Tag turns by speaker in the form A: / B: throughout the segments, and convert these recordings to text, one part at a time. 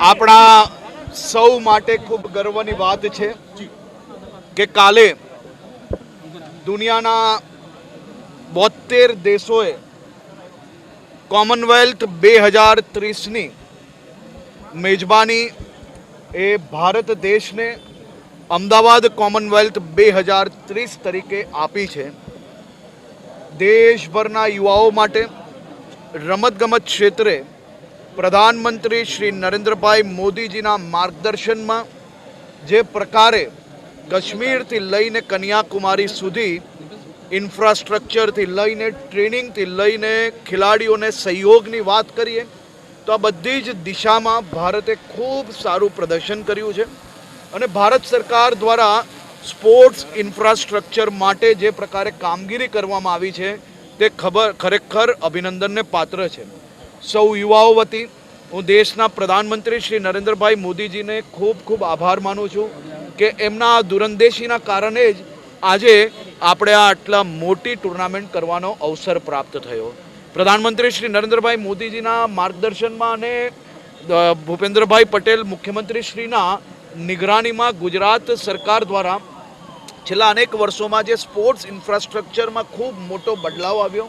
A: આપણા સૌ માટે ખૂબ ગર્વની વાત છે કે કાલે દુનિયાના બોતેર દેશોએ કોમનવેલ્થ બે હજાર ત્રીસની મેજબાની એ ભારત દેશને અમદાવાદ કોમનવેલ્થ બે હજાર ત્રીસ તરીકે આપી છે. દેશભરના યુવાઓ માટે રમતગમત ક્ષેત્રે પ્રધાનમંત્રી શ્રી નરેન્દ્રભાઈ મોદીજીના માર્ગદર્શનમાં જે પ્રકારે કાશ્મીરથી લઈને કન્યાકુમારી સુધી ઇન્ફ્રાસ્ટ્રક્ચરથી લઈને ટ્રેનિંગથી લઈને ખેલાડીઓને સહયોગની વાત કરીએ, તો આ બધી જ દિશામાં ભારતે ખૂબ સારું પ્રદર્શન કર્યું છે અને ભારત સરકાર દ્વારા સ્પોર્ટ્સ ઇન્ફ્રાસ્ટ્રક્ચર માટે જે પ્રકારે કામગીરી કરવામાં આવી છે, તે ખબર, ખરેખર અભિનંદનને પાત્ર છે. સૌ યુવાઓ વતી હું દેશના પ્રધાનમંત્રી શ્રી નરેન્દ્રભાઈ મોદીજીને ખૂબ ખૂબ આભાર માનું છું કે એમના આ દૂરંદેશીના કારણે જ આજે આપણે આ આટલા મોટી ટુર્નામેન્ટ કરવાનો અવસર પ્રાપ્ત થયો. પ્રધાનમંત્રી શ્રી નરેન્દ્રભાઈ મોદીજીના માર્ગદર્શનમાં અને ભૂપેન્દ્રભાઈ પટેલ મુખ્યમંત્રી શ્રીના નિગરાનીમાં ગુજરાત સરકાર દ્વારા છેલ્લા અનેક વર્ષોમાં જે સ્પોર્ટ્સ ઇન્ફ્રાસ્ટ્રક્ચરમાં ખૂબ મોટો બદલાવ આવ્યો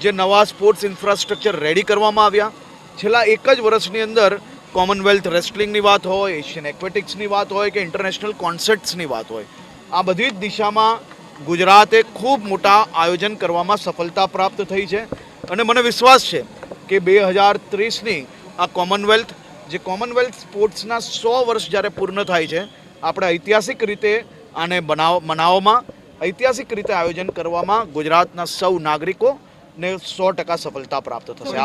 A: જે નવા સ્પોર્ટ્સ ઇન્ફ્રાસ્ટ્રક્ચર રેડી કરવામાં આવ્યા. છેલ્લા એક જ વર્ષની અંદર કોમનવેલ્થ રેસ્ટલિંગની વાત હોય, એશિયન એક્વેટિક્સની વાત હોય કે ઇન્ટરનેશનલ કોન્સર્ટ્સની વાત હોય, આ બધી જ દિશામાં ગુજરાતે ખૂબ મોટા આયોજન કરવામાં સફળતા પ્રાપ્ત થઈ છે. અને મને વિશ્વાસ છે કે બે હજાર ત્રીસની આ કોમનવેલ્થ, જે કોમનવેલ્થ સ્પોર્ટ્સના સો વર્ષ જ્યારે પૂર્ણ થાય છે, આપણે ઐતિહાસિક રીતે આને બનાવ, મનાવવામાં, ઐતિહાસિક રીતે આયોજન કરવામાં ગુજરાતના સૌ નાગરિકો ને સો ટકા સફળતા પ્રાપ્ત થશે.